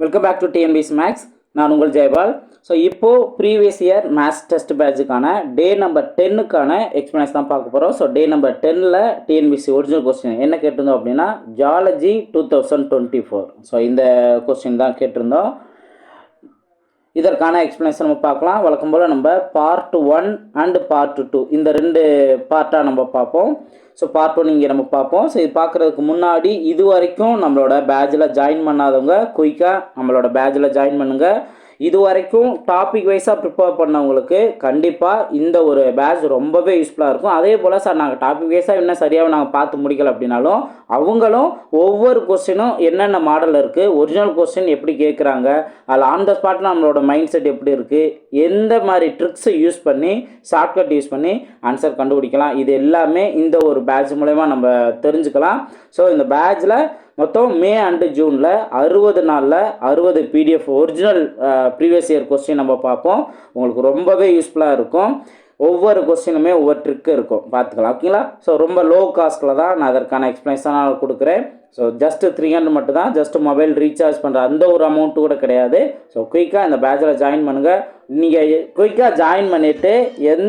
Welcome back to TNPSC maths நான் உங்கள் Jayapal. So இப்போது ப்ரீவியஸ் இயர் மேத்ஸ் டெஸ்ட் பேட்சுக்கான டே நம்பர் டென்னுக்கான எக்ஸ்பீரியன்ஸ் தான் பார்க்க போகிறோம் ஸோ டே நம்பர் டென்னில் டிஎன்பிசி ஒரிஜினல் கொஸ்டின் என்ன கேட்டிருந்தோம் அப்படின்னா zoology two thousand twenty four so இந்த கொஸ்டின் தான் கேட்டிருந்தோம். இதற்கான எக்ஸ்ப்ளனேஷன் நம்ம பார்க்கலாம். வழக்கம் போல் நம்ம part one and part two இந்த ரெண்டு பார்ட்டாக நம்ம பார்ப்போம். ஸோ பார்ட் ஒன் இங்கே நம்ம பார்ப்போம். ஸோ இது பார்க்குறதுக்கு முன்னாடி இது வரைக்கும் நம்மளோட பேட்சில் ஜாயின் பண்ணாதவங்க குயிக்காக நம்மளோட பேட்சில் ஜாயின் பண்ணுங்கள் இது வரைக்கும் டாபிக் வைஸாக ப்ரிப்பேர் பண்ணவங்களுக்கு கண்டிப்பாக இந்த ஒரு பேட்ச் ரொம்பவே யூஸ்ஃபுல்லாக இருக்கும். அதே போல் சார் நாங்கள் டாபிக் வைஸாக இன்னும் சரியாக நாங்கள் பார்த்து முடிக்கல அப்படின்னாலும் அவங்களும் ஒவ்வொரு கொஸ்டினும் என்னென்ன மாடல் இருக்குது ஒரிஜினல் கொஸ்டின் எப்படி கேட்குறாங்க அதில் ஆன் த ஸ்பாட்டில் நம்மளோட மைண்ட் செட் எப்படி இருக்குது எந்த மாதிரி ட்ரிக்ஸை யூஸ் பண்ணி ஷார்ட்கட் யூஸ் பண்ணி ஆன்சர் கண்டுபிடிக்கலாம். இது எல்லாமே இந்த ஒரு பேட்ச் மூலயமா நம்ம தெரிஞ்சுக்கலாம். ஸோ இந்த பேட்சில் மொத்தம் மே அண்டு ஜூனில் அறுபது நாளில் அறுபது PDF original previous year question நம்ம பார்ப்போம். உங்களுக்கு ரொம்பவே யூஸ்ஃபுல்லாக இருக்கும். ஒவ்வொரு கொஸ்டினுமே ஒவ்வொரு ட்ரிக்கு இருக்கும். பார்த்துக்கலாம் ஓகேங்களா ஸோ ரொம்ப லோ காஸ்ட்டில் தான் நான் அதற்கான எக்ஸ்ப்ளனேஷனாக கொடுக்குறேன். ஸோ ஜஸ்ட்டு த்ரீ ஹண்ட்ரட் மட்டும் தான். ஜஸ்ட் மொபைல் ரீசார்ஜ் பண்ணுற அந்த ஒரு அமௌண்ட்டு கூட கிடையாது. ஸோ குயிக்காக இந்த பேட்சில் ஜாயின் பண்ணுங்கள் நீங்கள் குயிக்காக ஜாயின் பண்ணிவிட்டு எந்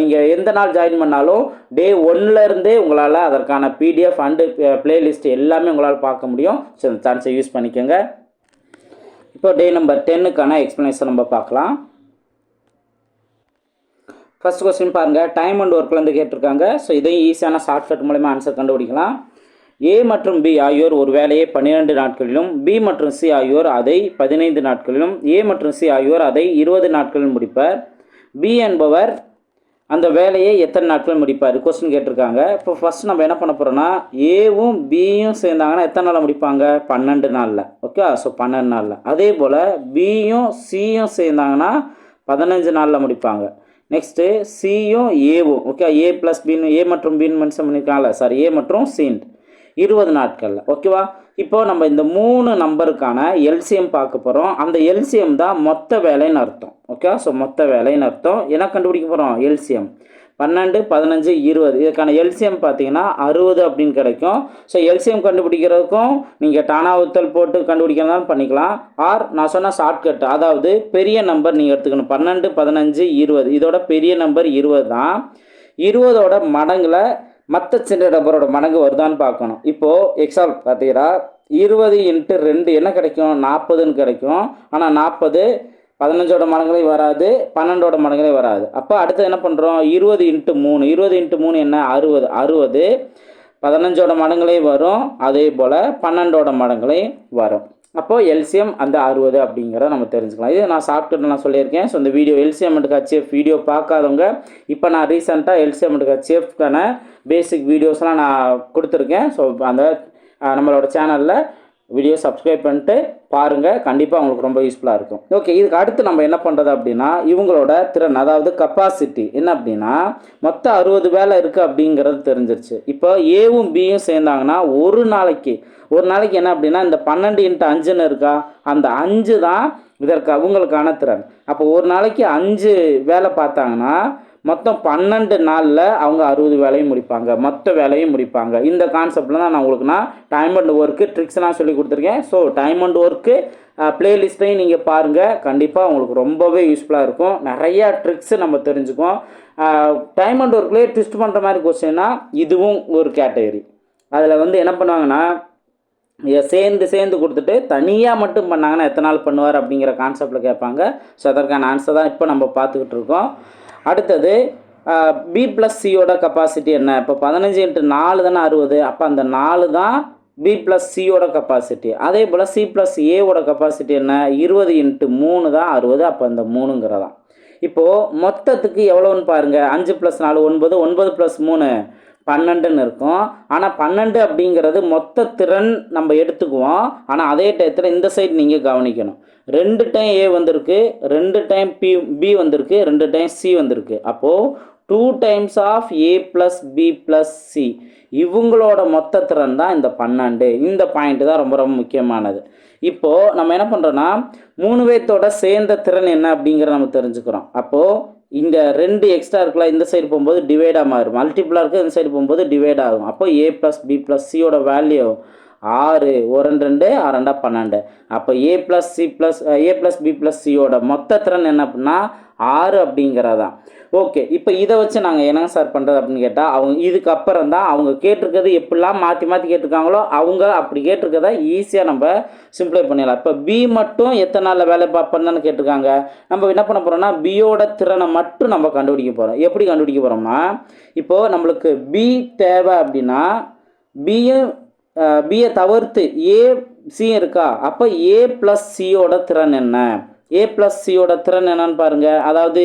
நீங்கள் எந்த நாள் ஜாயின் பண்ணாலும் டே ஒன்லேருந்தே உங்களால் அதற்கான பிடிஎஃப் அண்டு பிளேலிஸ்ட் எல்லாமே உங்களால் பார்க்க முடியும். ஸோ இந்த சான்ஸை யூஸ் பண்ணிக்கோங்க. இப்போ டே நம்பர் டென்னுக்கான எக்ஸ்ப்ளனேஷன் நம்ம பார்க்கலாம். ஃபர்ஸ்ட் கொஸ்டின் பாருங்கள் டைம் அண்ட் ஒர்க்லேருந்து கேட்டிருக்காங்க. ஸோ இதையும் ஈஸியான ஷார்ட்கட் மூலயமா ஆன்சர் கண்டுபிடிக்கலாம். ஏ மற்றும் பி ஆகியோர் ஒரு வேலையை பன்னிரெண்டு நாட்களிலும் பி மற்றும் சி ஆகியோர் அதை பதினைந்து நாட்களிலும் ஏ மற்றும் சி ஆகியோர் அதை இருபது நாட்களில் முடிப்பார். பி என்பவர் அந்த வேலையை எத்தனை நாட்கள் முடிப்பார்? கொஸ்டின் கேட்டிருக்காங்க. இப்போ ஃபர்ஸ்ட் நம்ம என்ன பண்ண போகிறோம்னா ஏவும் பியும் சேர்ந்தாங்கன்னா எத்தனை நாளில் முடிப்பாங்க? பன்னெண்டு நாளில். ஓகே ஸோ பன்னெண்டு நாளில். அதே போல் பியும் சியும் சேர்ந்தாங்கன்னா பதினஞ்சு நாளில் முடிப்பாங்க. நெக்ஸ்ட்டு சியும் ஏவும் ஓகே ஏ ப்ளஸ் பின்னு ஏ மற்றும் பின்னு மென்ஷன் பண்ணியிருக்காங்கல்ல சாரி ஏ மற்றும் சீன் இருபது நாட்களில் ஓகேவா இப்போ நம்ம இந்த மூணு நம்பருக்கான எல்சிஎம் பார்க்க போகிறோம் அந்த எல்சிஎம் தான் மொத்த வேலைன்னு அர்த்தம். ஓகே ஸோ மொத்த வேலைன்னு அர்த்தம். என்ன கண்டுபிடிக்க போகிறோம் எல்சிஎம் பன்னெண்டு பதினஞ்சு இருபது. இதுக்கான எல்சிஎம் பார்த்தீங்கன்னா அறுபது அப்படின்னு கிடைக்கும். ஸோ எல்சிஎம் கண்டுபிடிக்கிறதுக்கும் நீங்கள் டானாவுத்தல் போட்டு கண்டுபிடிக்கிறதாலும் பண்ணிக்கலாம். ஆர் நான் சொன்ன ஷார்ட்கட் அதாவது பெரிய நம்பர் நீங்கள் எடுத்துக்கணும். பன்னெண்டு பதினஞ்சு இருபது. இதோட பெரிய நம்பர் இருபது தான். இருபதோட மடங்கில் மற்ற சின்ன நபரோட மடங்கு வருதான்னு பார்க்கணும். இப்போது எக்ஸால் பார்த்தீங்கன்னா இருபது இன்ட்டு ரெண்டு என்ன கிடைக்கும்? நாற்பதுன்னு கிடைக்கும். ஆனால் நாற்பது பதினஞ்சோட மடங்குலையும் வராது பன்னெண்டோட மடங்குலையும் வராது. அப்போ அடுத்து என்ன பண்ணுறோம் இருபது இன்ட்டு மூணு. இருபது இன்ட்டு மூணு என்ன? அறுபது. அறுபது. பதினஞ்சோட மடங்குலையும் வரும். அதே போல் பன்னெண்டோட மடங்குலையும் வரும். அப்போது எல்சிஎம் அந்த அறுபது அப்படிங்கிறத நம்ம தெரிஞ்சுக்கலாம். இது நான் சாப்பிட்டு நான் சொல்லியிருக்கேன். ஸோ இந்த video LCM and HCF video பார்க்காதவங்க இப்போ நான் ரீசெண்டாக எல்சிஎம் அண்ட் ஹச்எஃப்க்கான பேசிக் வீடியோஸ்லாம் நான் கொடுத்துருக்கேன். ஸோ அந்த நம்மளோட சேனலில் வீடியோ சப்ஸ்கிரைப் பண்ணிட்டு பாருங்கள் கண்டிப்பாக உங்களுக்கு ரொம்ப யூஸ்ஃபுல்லாக இருக்கும். ஓகே இதுக்கு அடுத்து நம்ம என்ன பண்ணுறது அப்படின்னா இவங்களோட திறன் அதாவது கப்பாசிட்டி என்ன அப்படின்னா மொத்தம் அறுபது வேலை இருக்குது அப்படிங்கிறது தெரிஞ்சிருச்சு. இப்போ ஏவும் பியும் சேர்ந்தாங்கன்னா ஒரு நாளைக்கு ஒரு நாளைக்கு என்ன அப்படின்னா இந்த பன்னெண்டு இன்ட்டு அஞ்சுன்னு இருக்கா? அந்த அஞ்சு தான் இதற்கு அவங்களுக்கான திறன். அப்போ ஒரு நாளைக்கு அஞ்சு வேலை பார்த்தாங்கன்னா மொத்தம் பன்னெண்டு நாளில் அவங்க அறுபது வேலையும் முடிப்பாங்க. மொத்த வேலையும் முடிப்பாங்க. இந்த கான்செப்டில் தான் நான் உங்களுக்கு நான் டைம் அண்ட் ஒர்க்கு ட்ரிக்ஸ்லாம் சொல்லி கொடுத்துருக்கேன் ஸோ டைம் அண்ட் ஒர்க்கு ப்ளேலிஸ்ட்டையும் நீங்கள் பாருங்கள் கண்டிப்பாக உங்களுக்கு ரொம்பவே யூஸ்ஃபுல்லாக இருக்கும். நிறையா ட்ரிக்ஸு நம்ம தெரிஞ்சுக்குவோம். டைம் அண்ட் ஒர்க்லேயே ட்விஸ்ட் பண்ணுற மாதிரி கொஸ்டின்னா இதுவும் ஒரு கேட்டகரி அதில் வந்து என்ன பண்ணுவாங்கன்னா சேர்ந்து சேர்ந்து கொடுத்துட்டு தனியாக மட்டும் பண்ணாங்கன்னா எத்தனை நாள் பண்ணுவார் அப்படிங்கிற கான்செப்டில் கேட்பாங்க. ஸோ அதற்கான ஆன்சர் தான் இப்போ நம்ம பார்த்துக்கிட்டு இருக்கோம். அடுத்தது பி ப்ளஸ் சியோட கெப்பாசிட்டி என்ன? இப்போ பதினஞ்சு இன்ட்டு நாலு தானே அறுபது? அப்போ அந்த நாலு தான் பி ப்ளஸ் சியோட கெப்பாசிட்டி அதே போல் சி ப்ளஸ் ஏவோட கெப்பாசிட்டி என்ன? இருபது இன்ட்டு மூணு தான் அறுபது அப்போ அந்த மூணுங்கிறதான். இப்போது மொத்தத்துக்கு எவ்வளோன்னு பாருங்கள் அஞ்சு ப்ளஸ் நாலு ஒன்பது ஒன்பது ப்ளஸ் மூணு. பன்னெண்டுன்னு இருக்கும். ஆனால் பன்னெண்டு அப்படிங்கிறது மொத்த திறன் நம்ம எடுத்துக்குவோம். ஆனால் அதே டயத்தில் இந்த சைடு நீங்கள் கவனிக்கணும். ரெண்டு டைம் ஏ வந்திருக்கு ரெண்டு டைம் பி பி வந்திருக்கு ரெண்டு டைம் சி வந்திருக்கு. அப்போது two times of A plus B plus C இவங்களோட மொத்த திறன் தான் இந்த பன்னெண்டு. இந்த பாயிண்ட் தான் ரொம்ப ரொம்ப முக்கியமானது. இப்போது நம்ம என்ன பண்ணுறோன்னா மூணு பேர்த்தோட சேர்ந்த திறன் என்ன அப்படிங்கிறத நம்ம தெரிஞ்சுக்கிறோம். அப்போது இந்த ரெண்டு எக்ஸ்ட்ரா இருக்குல்ல இந்த சைடு போகும்போது டிவைடாக மாறும். மல்டிபிளாக இருக்குது இந்த சைடு போகும்போது டிவைட் ஆகும். அப்போ ஏ ப்ளஸ் பி ப்ளஸ் சியோட வேல்யூ ஆறு ஒரு ரெண்டு ரெண்டு ரெண்டா பன்னெண்டு. அப்போ A plus C plus A plus B plus சியோட மொத்த திறன் என்ன அப்படின்னா ஆறு அப்படிங்கிறதான். ஓகே இப்போ இதை வச்சு நாங்கள் என்னங்க சார் பண்ணுறது அப்படின்னு கேட்டால் அவங்க இதுக்கப்புறம் தான் அவங்க கேட்டிருக்கிறது எப்படிலாம் மாற்றி மாற்றி கேட்டிருக்காங்களோ அவங்க அப்படி கேட்டிருக்கத ஈஸியாக நம்ம சிம்ப்ளை பண்ணிடலாம். இப்போ பி மட்டும் எத்தனை நாளில் வேலை பார்ப்பேன்னு கேட்டிருக்காங்க. நம்ம என்ன பண்ண போகிறோம்னா பியோட திறனை மட்டும் நம்ம கண்டுபிடிக்க போகிறோம் எப்படி கண்டுபிடிக்க போகிறோம்னா இப்போது நம்மளுக்கு பி தேவை அப்படின்னா பியும் பியை தவிர்த்து ஏ சி இருக்கா? அப்போ ஏ ப்ளஸ் சியோட திறன் என்ன? ஏ ப்ளஸ் சியோட திறன் என்னன்னு பாருங்க. அதாவது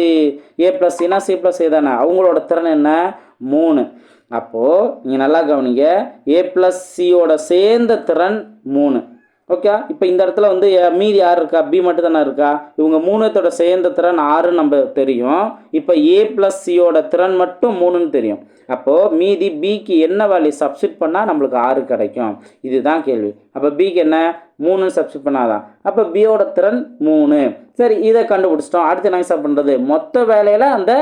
ஏ ப்ளஸ் சினா சி ப்ளஸ் ஏ தானே. அவங்களோட திறன் என்ன? மூணு. அப்போது நீங்கள் நல்லா கவனிங்க. ஏ ப்ளஸ் சியோட சேர்ந்த திறன் மூணு. ஓகே இப்போ இந்த இடத்துல வந்து மீதி யார் இருக்கா? பி மட்டும் தானே இருக்கா? இவங்க மூணுத்தோட சேர்ந்த திறன் ஆறுன்னு நம்ம தெரியும். இப்போ ஏ ப்ளஸ் சியோட திறன் மட்டும் மூணுன்னு தெரியும். அப்போது மீதி பிக்கு என்ன வேல்யூ சப்ஸ்டிட் பண்ணால் நம்மளுக்கு ஆறு கிடைக்கும்? இதுதான் கேள்வி. அப்போ பிக்கு என்ன? மூணுன்னு சப்ஸ்டிட் பண்ணாதான் அப்போ பியோட திறன் மூணு. சரி இதை கண்டுபிடிச்சிட்டோம். அடுத்து என்ன சார் பண்ணுறது மொத்த வேலையில் அந்த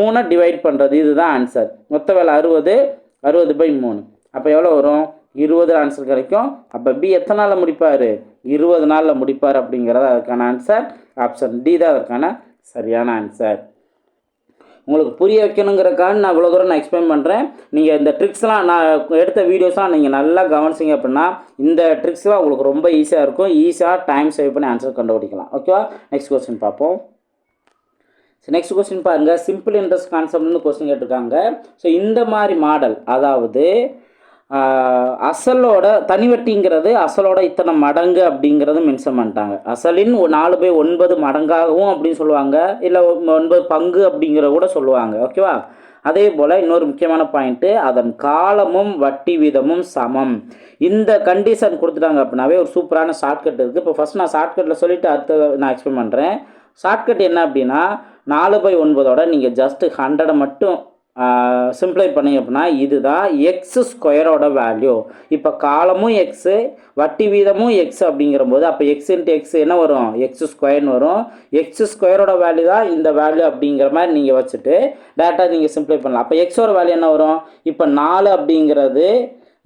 மூணை டிவைட் பண்ணுறது இதுதான் ஆன்சர் மொத்த வேலை அறுபது அறுபது பை மூணு. அப்போ எவ்வளோ வரும்? இருபது ஆன்சர் கிடைக்கும். அப்போ பி எத்தனை நாளில் முடிப்பார்? இருபது நாளில் முடிப்பார் அப்படிங்கிறத அதுக்கான ஆன்சர் ஆப்ஷன் டி தான் அதற்கான சரியான ஆன்சர் உங்களுக்கு புரிய வைக்கணுங்கிறக்காக நான் இவ்வளோ தூரம் நான் எக்ஸ்பிளைன் பண்ணுறேன் நீங்கள் இந்த ட்ரிக்ஸ்லாம் நான் எடுத்த வீடியோஸ்லாம் நீங்கள் நல்லா கவனிச்சிங்க அப்படின்னா இந்த ட்ரிக்ஸ்லாம் உங்களுக்கு ரொம்ப ஈஸியாக இருக்கும். ஈஸியாக டைம் சேவ் பண்ணி ஆன்சர் கண்டுபிடிக்கலாம். ஓகேவா நெக்ஸ்ட் கொஸ்டின் பார்ப்போம். நெக்ஸ்ட் கொஸ்டின் பாருங்கள் சிம்பிள் இன்ட்ரெஸ்ட் கான்செப்ட்னு கொஸ்டின் கேட்டிருக்காங்க. ஸோ இந்த மாதிரி மாடல் அதாவது அசலோட தனிவட்டிங்கிறது அசலோட இத்தனை மடங்கு அப்படிங்கிறது மென்ஷன் பண்ணிட்டாங்க. அசலின் நாலு பை ஒன்பது மடங்காகவும் அப்படின்னு சொல்லுவாங்க. இல்லை ஒன்பது பங்கு அப்படிங்கிற கூட சொல்லுவாங்க. ஓகேவா அதே போல் இன்னொரு முக்கியமான பாயிண்ட்டு அதன் காலமும் வட்டி வீதமும் சமம். இந்த கண்டிஷன் கொடுத்துட்டாங்க அப்படின்னாவே ஒரு சூப்பரான ஷார்ட்கட் இருக்குது இப்போ ஃபஸ்ட் நான் ஷார்ட்கட்டில் சொல்லிவிட்டு அடுத்த நான் எக்ஸ்பிளைன் பண்ணுறேன் ஷார்ட்கட் என்ன அப்படின்னா நாலு பை ஒன்பதோட நீங்கள் ஜஸ்ட்டு ஹண்ட்ரடை மட்டும் சிம்ப்ளை பண்ணீங்க அப்படின்னா இதுதான் எக்ஸ் ஸ்கொயரோட வேல்யூ இப்போ காலமும் எக்ஸு வட்டி வீதமும் எக்ஸ் அப்படிங்கிற போது அப்போ எக்ஸ் இன்ட்டு எக்ஸ் என்ன வரும்? எக்ஸ் ஸ்கொயர்னு வரும். எக்ஸ் ஸ்கொயரோட வேல்யூ தான் இந்த வேல்யூ அப்படிங்கிற மாதிரி நீங்கள் வச்சுட்டு டேரெக்டாக நீங்கள் சிம்ப்ளை பண்ணலாம். அப்போ எக்ஸோட வேல்யூ என்ன வரும்? இப்போ நாலு அப்படிங்கிறது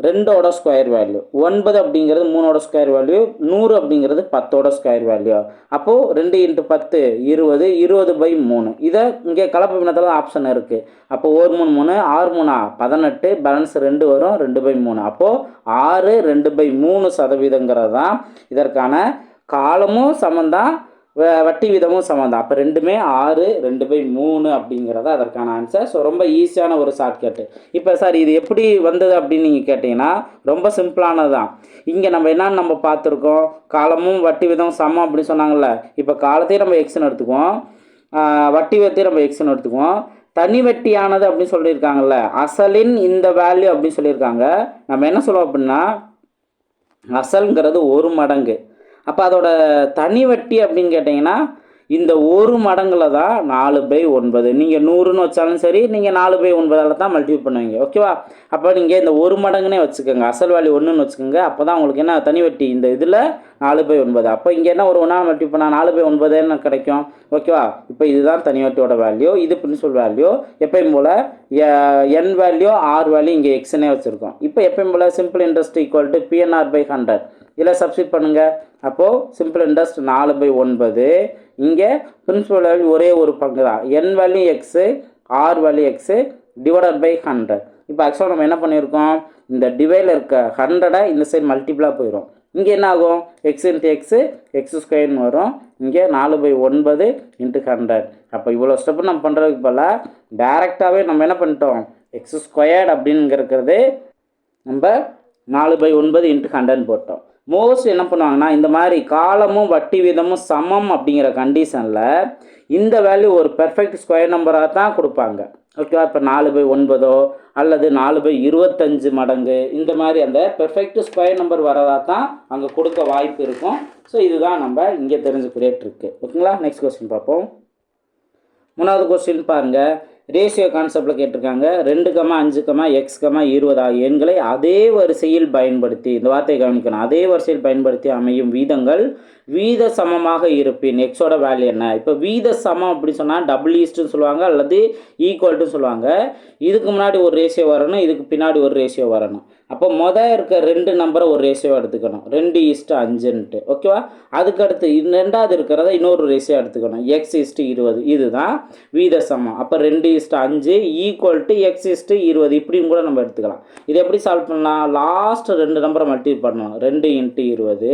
ரெண்டோட ஸ்கொயர் வேல்யூ ஒன்பது அப்படிங்கிறது மூணோட ஸ்கொயர் வேல்யூ நூறு அப்படிங்கிறது பத்தோட ஸ்கொயர் வேல்யூ அப்போது ரெண்டு இன்ட்டு பத்து இருபது இருபது பை மூணு. இதை இங்கே கலப்பு பின்னத்தில் ஆப்ஷன் இருக்குது அப்போ ஒரு மூணு மூணு ஆறு மூணா பதினெட்டு பேலன்ஸ் ரெண்டு வரும் ரெண்டு பை மூணு. அப்போது ஆறு ரெண்டு பை மூணு சதவீதங்கிறது தான் இதற்கான காலமும் சமந்தான் வட்டி வீதமும் சமம் தான் அப்போ ரெண்டுமே ஆறு ரெண்டு பை மூணு அப்படிங்கிறது அதற்கான ஆன்சர் ஸோ ரொம்ப ஈஸியான ஒரு ஷார்ட்கட்டு இப்போ சார் இது எப்படி வந்தது அப்படின்னு நீங்கள் கேட்டிங்கன்னா ரொம்ப சிம்பிளானது தான் இங்கே நம்ம என்னன்னு நம்ம பார்த்துருக்கோம். காலமும் வட்டி வீதமும் சமம் அப்படின்னு சொன்னாங்கல்ல. இப்போ காலத்தையும் நம்ம எக்ஸ்னு எடுத்துக்குவோம். வட்டி வீதத்தையும் நம்ம எக்ஸ்னு எடுத்துக்குவோம். தனி வட்டியானது அப்படின்னு சொல்லியிருக்காங்கல்ல. அசலின் இந்த வேல்யூ அப்படின்னு சொல்லியிருக்காங்க. நம்ம என்ன சொல்லுவோம் அப்படின்னா அசல்ங்கிறது ஒரு மடங்கு. அப்போ அதோட தனி வட்டி அப்படின்னு கேட்டிங்கன்னா இந்த ஒரு மடங்கில் தான் நாலு பை ஒன்பது. நீங்கள் நூறுன்னு வச்சாலும் சரி நீங்கள் நாலு பை ஒன்பதால் தான் மல்டிபிள் பண்ணுவீங்க. ஓகேவா அப்போ நீங்கள் இந்த ஒரு மடங்குனே வச்சுக்கோங்க. அசல் வேல்யூ ஒன்றுன்னு வச்சுக்கோங்க. அப்போ தான் உங்களுக்கு என்ன தனி வட்டி. இந்த இதில் நாலு பை ஒன்பது. அப்போ இங்கே என்ன ஒரு ஒன்றா மல்டிபிள் பண்ணால் நாலு பை ஒன்பதுன்னு கிடைக்கும். ஓகேவா இப்போ இதுதான் தனி வட்டியோட வேல்யூ இது பிரின்சிபல் வேல்யூ எப்பயும் போல் என் வேல்யூ ஆர் வேல்யூ இங்கே எக்ஸ்னே வச்சுருக்கோம். இப்போ எப்பயும் போல் simple interest equal to PNR by hundred இதில் சப்ஸ்டிட் பண்ணுங்கள் அப்போது சிம்பிள் இன்ட்ரெஸ்ட் நாலு பை ஒன்பது. இங்கே பிரின்சிபல் வேல்யூ ஒரே ஒரு பங்கு தான். N value X R value X divided by hundred இப்போ ஆக்சுவலாக நம்ம என்ன பண்ணியிருக்கோம் இந்த டிவைடில் இருக்க ஹண்ட்ரடை இந்த சைடு மல்டிப்ளாக போயிடும் இங்கே என்ன ஆகும்? எக்ஸ் இன்ட்டு எக்ஸு எக்ஸ் ஸ்கொயர்னு வரும். இங்கே நாலு பை ஒன்பது இன்ட்டு ஹண்ட்ரட் அப்போ இவ்வளோ ஸ்டெப்பு நம்ம பண்ணுறதுக்கு போல் டேரெக்டாகவே நம்ம என்ன பண்ணிட்டோம்? எக்ஸ் ஸ்கொயர்ட் அப்படிங்கிறது நம்ம நாலு பை ஒன்பது இன்ட்டு ஹண்ட்ரட்னு போட்டோம். மோஸ்ட் என்ன பண்ணுவாங்கன்னா இந்த மாதிரி காலமும் வட்டி வீதமும் சமம் அப்படிங்கிற கண்டிஷனில் இந்த வேல்யூ ஒரு பெர்ஃபெக்ட் ஸ்கொயர் நம்பராக தான் கொடுப்பாங்க. ஓகேவா இப்போ நாலு பை ஒன்பதோ அல்லது நாலு பை இருபத்தஞ்சு மடங்கு இந்த மாதிரி அந்த பெர்ஃபெக்ட் ஸ்கொயர் நம்பர் வரதா தான் அங்கே கொடுக்க வாய்ப்பு இருக்கும். ஸோ இதுதான் நம்ம இங்கே தெரிஞ்சுக்கூடிய ட்ரிக்கு ஓகேங்களா நெக்ஸ்ட் கொஸ்டின் பார்ப்போம். மூணாவது கொஸ்டின் பாருங்கள் ரேஷியோ கான்செப்டில் கேட்டிருக்காங்க. ரெண்டு கமா அஞ்சு கமா எக்ஸ் கமா இருபது ஆகிய எண்களை அதே வரிசையில் பயன்படுத்தி இந்த வார்த்தையை கவனிக்கணும். அதே வரிசையில் பயன்படுத்தி அமையும் வீதங்கள் வீத சமமாக இருப்பின் எக்ஸோட வேல்யூ என்ன? இப்போ வீத சமம் அப்படி சொன்னால் டபுள் ஈஸ்ட்னு சொல்லுவாங்க அல்லது ஈக்குவல்ட்டுன்னு சொல்லுவாங்க. இதுக்கு முன்னாடி ஒரு ரேஷியோ வரணும் இதுக்கு பின்னாடி ஒரு ரேஷியோ வரணும். அப்போ மொதல் இருக்க ரெண்டு நம்பரை ஒரு ரேஷியோ எடுத்துக்கணும். ரெண்டு ஈஸ்ட்டு அஞ்சுன்ட்டு ஓகேவா அதுக்கடுத்து ரெண்டாவது இருக்கிறத இன்னொரு ரேஷியோ எடுத்துக்கணும். எக்ஸ் இஸ்ட்டு இருபது. இதுதான் வீத சமம் அப்போ ரெண்டு இஸ்ட்டு அஞ்சு ஈக்குவல் டு எக்ஸ் இஸ்ட்டு இருபது. இப்படியும் கூட நம்ம எடுத்துக்கலாம். இது எப்படி சால்வ் பண்ணலாம்? லாஸ்ட் ரெண்டு நம்பரை மல்டிபிள் பண்ணணும். ரெண்டு இன்ட்டு இருபது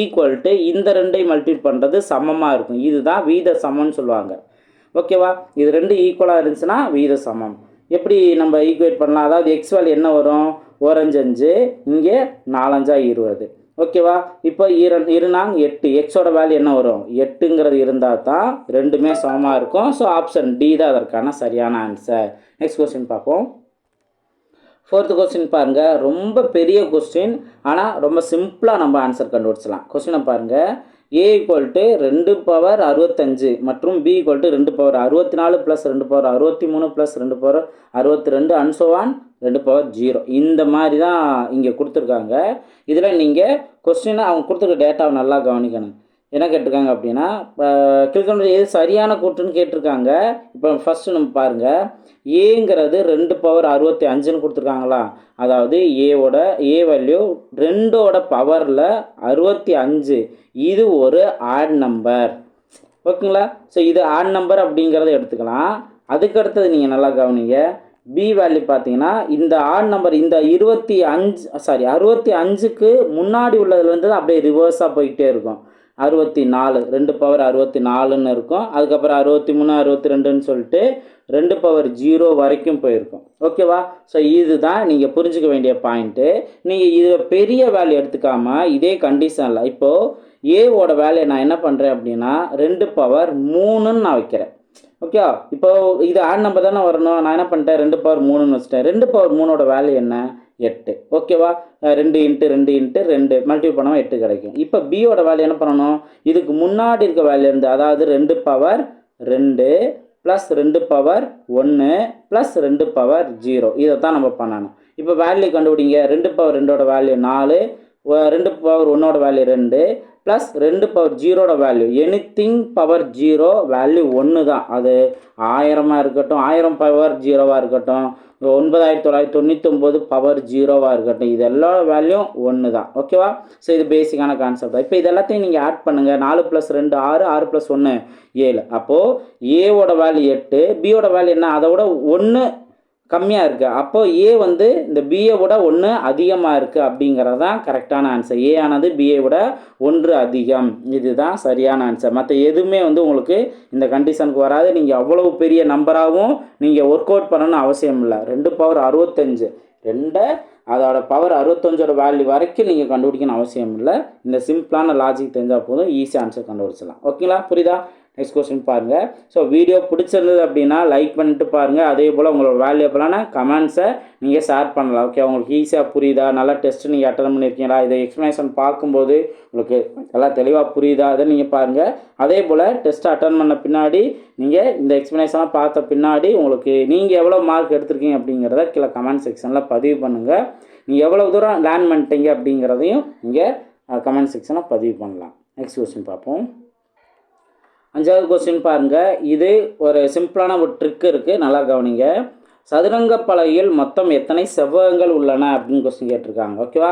ஈக்குவல் டு இந்த ரெண்டையும் மல்டிபிள் பண்ணுறது சமமாக இருக்கும். இதுதான் வீத சமம்னு சொல்லுவாங்க ஓகேவா இது ரெண்டு ஈக்குவலாக இருந்துச்சுன்னா வீத சமம் எப்படி நம்ம ஈக்குவேட் பண்ணலாம்? அதாவது எக்ஸ் வேல்யூ என்ன வரும்? ஓரஞ்சஞ்சு இங்கே நாலஞ்சா இருபது. ஓகேவா? இப்போ இரு இருநாங் எட்டு. எக்ஸோட வேல்யூ என்ன வரும்? எட்டுங்கிறது இருந்தால் தான் ரெண்டுமே சமமாக இருக்கும். ஸோ ஆப்ஷன் டி தான் அதற்கான சரியான ஆன்சர் நெக்ஸ்ட் கொஸ்டின் பார்ப்போம். ஃபோர்த்து கொஸ்டின் பாருங்கள் ரொம்ப பெரிய கொஸ்டின் ஆனால் ரொம்ப சிம்பிளாக நம்ம ஆன்சர் கண்டுபிடிச்சலாம் கொஸ்டினை பாருங்கள் ஏ ஈக்குவல் டு ரெண்டு பவர் அறுபத்தஞ்சு மற்றும் பி ஈக்குவல் டு ரெண்டு பவர் அறுபத்தி நாலு ப்ளஸ் ரெண்டு பவர் அறுபத்தி மூணு ப்ளஸ் ரெண்டு பவர் அறுபத்தி ரெண்டு அன்சோவான் ரெண்டு பவர் ஜீரோ இந்த மாதிரி தான் இங்கே கொடுத்துருக்காங்க. இதில் நீங்கள் கொஸ்டினை அவங்க கொடுத்துருக்க டேட்டாவை நல்லா கவனிக்கணும். என்ன கேட்டிருக்காங்க அப்படின்னா கீழ்கொண்டு எது சரியான கூட்டுன்னு கேட்டிருக்காங்க. இப்போ ஃபஸ்ட்டு நம்ம பாருங்கள் ஏங்கிறது ரெண்டு பவர் அறுபத்தி அஞ்சுன்னு கொடுத்துருக்காங்களா? அதாவது ஏவோட ஏ வேல்யூ ரெண்டோட பவரில் அறுபத்தி அஞ்சு இது ஒரு ஆட் நம்பர் ஓகேங்களா? ஸோ இது ஆட் நம்பர் அப்படிங்கிறத எடுத்துக்கலாம். அதுக்கு அடுத்தது நீங்கள் நல்லா கவனிங்க. பி வேல்யூ பார்த்தீங்கன்னா இந்த ஆட் நம்பர் இந்த இருபத்தி அஞ்சு சாரி அறுபத்தி அஞ்சுக்கு முன்னாடி உள்ளதுலேருந்து அப்படியே ரிவர்ஸாக போய்கிட்டே இருக்கும். அறுபத்தி நாலு ரெண்டு பவர் அறுபத்தி நாலுன்னு இருக்கும். அதுக்கப்புறம் அறுபத்தி மூணு அறுபத்தி ரெண்டுன்னு சொல்லிட்டு ரெண்டு பவர் ஜீரோ வரைக்கும் போயிருக்கும். ஓகேவா ஸோ இதுதான் நீங்கள் புரிஞ்சுக்க வேண்டிய பாயிண்ட்டு நீங்கள் இது பெரிய வேல்யூ எடுத்துக்காமல் இதே கண்டிஷனில் இப்போது ஏவோட வேலையை நான் என்ன பண்ணுறேன் அப்படின்னா ரெண்டு பவர் மூணுன்னு நான் வைக்கிறேன். ஓகே இப்போ இது ஆட் நம்பர் தானே வரணும். நான் என்ன பண்ணிட்டேன்? ரெண்டு பவர் மூணுன்னு வச்சுட்டேன். ரெண்டு பவர் மூணோட வேல்யூ என்ன? எட்டு. ஓகேவா? ரெண்டு இன்ட்டு ரெண்டு இன்ட்டு ரெண்டு. மல்டிபிள் பண்ணாமல் எட்டு கிடைக்கும். இப்போ பியோட வேல்யூ என்ன பண்ணணும்? இதுக்கு முன்னாடி இருக்க வேல்யூ இருந்து அதாவது ரெண்டு பவர் ரெண்டு ப்ளஸ் ரெண்டு பவர் ஒன்று ப்ளஸ் ரெண்டு பவர் ஜீரோ இதை தான் நம்ம பண்ணணும். இப்போ வேல்யூ கண்டுபிடிங்க. ரெண்டு பவர் ரெண்டோட வேல்யூ நாலு ரெண்டு பவர் ஒன்றோட வேல்யூ ரெண்டு ப்ளஸ் ரெண்டு power ஜீரோட value anything power zero value ஒன்று தான். அது ஆயிரமாக இருக்கட்டும் ஆயிரம் பவர் ஜீரோவாக இருக்கட்டும் ஒன்பதாயிரத்தி தொள்ளாயிரத்தி தொண்ணூத்தொம்பது பவர் ஜீரோவாக இருக்கட்டும் இது எல்லா வேல்யூ ஒன்று தான் ஓகேவா ஸோ இது பேசிக்கான கான்செப்ட் தான். இப்போ இது எல்லாத்தையும் நீங்கள் ஆட் பண்ணுங்கள் நாலு ப்ளஸ் ரெண்டு ஆறு ஆறு ப்ளஸ் ஒன்று ஏழு. அப்போது ஏவோட வேல்யூ எட்டு பியோட வேல்யூ என்ன? அதை விட ஒன்று கம்மியாக இருக்குது அப்போது ஏ வந்து இந்த பிஏ விட ஒன்று அதிகமாக இருக்குது அப்படிங்கிறது தான் கரெக்டான ஆன்சர் ஏ ஆனது பிஏ விட ஒன்று அதிகம். இதுதான் சரியான ஆன்சர் மற்ற எதுவுமே வந்து உங்களுக்கு இந்த கண்டிஷனுக்கு வராது. நீங்கள் அவ்வளவு பெரிய நம்பராகவும் நீங்கள் ஒர்க் அவுட் பண்ணணும்னு அவசியம் இல்லை. ரெண்டு பவர் அறுபத்தஞ்சு. ரெண்டை அதோட பவர் அறுபத்தஞ்சோட வேல்யூ வரைக்கும் நீங்கள் கண்டுபிடிக்கணும் அவசியம் இல்லை. இந்த சிம்பிளான லாஜிக் தெரிஞ்சால் போதும். ஈஸி ஆன்சர் கண்டுபிடிச்சலாம் ஓகேங்களா புரியுதா? நெக்ஸ்ட் கொஸ்டின் பாருங்கள் ஸோ வீடியோ பிடிச்சிருந்தது அப்படின்னா லைக் பண்ணிட்டு பாருங்கள் அதே போல் உங்களோட வேல்யூபிளான கமெண்ட்ஸை நீங்கள் ஷேர் பண்ணலாம். ஓகே உங்களுக்கு ஈஸியாக புரியுதா? நல்லா டெஸ்ட்டு நீங்கள் அட்டன் பண்ணியிருக்கீங்களா இதை எக்ஸ்ப்ளனேஷன் பார்க்கும்போது உங்களுக்கு நல்லா தெளிவாக புரியுதா? அதை நீங்கள் பாருங்கள் அதே போல் டெஸ்ட்டை அட்டன் பண்ண பின்னாடி நீங்கள் இந்த எக்ஸ்ப்ளனேஷனாக பார்த்த பின்னாடி உங்களுக்கு நீங்கள் எவ்வளோ மார்க் எடுத்திருக்கீங்க அப்படிங்கிறத கீழே கமெண்ட் செக்ஷனில் பதிவு பண்ணுங்கள் நீங்கள் எவ்வளோ தூரம் லேர்ன் பண்ணிட்டீங்க அப்படிங்கிறதையும் நீங்கள் கமெண்ட் செக்ஷனில் பதிவு பண்ணலாம். நெக்ஸ்ட் கொஸ்டின் பார்ப்போம். அஞ்சாவது கொஸ்டின் பாருங்கள் இது ஒரு சிம்பிளான ஒரு ட்ரிக் இருக்குது நல்லா கவனிங்க சதுரங்க பலகையில் மொத்தம் எத்தனை செவ்வகங்கள் உள்ளன அப்படின்னு கொஸ்டின் கேட்டிருக்காங்க. ஓகேவா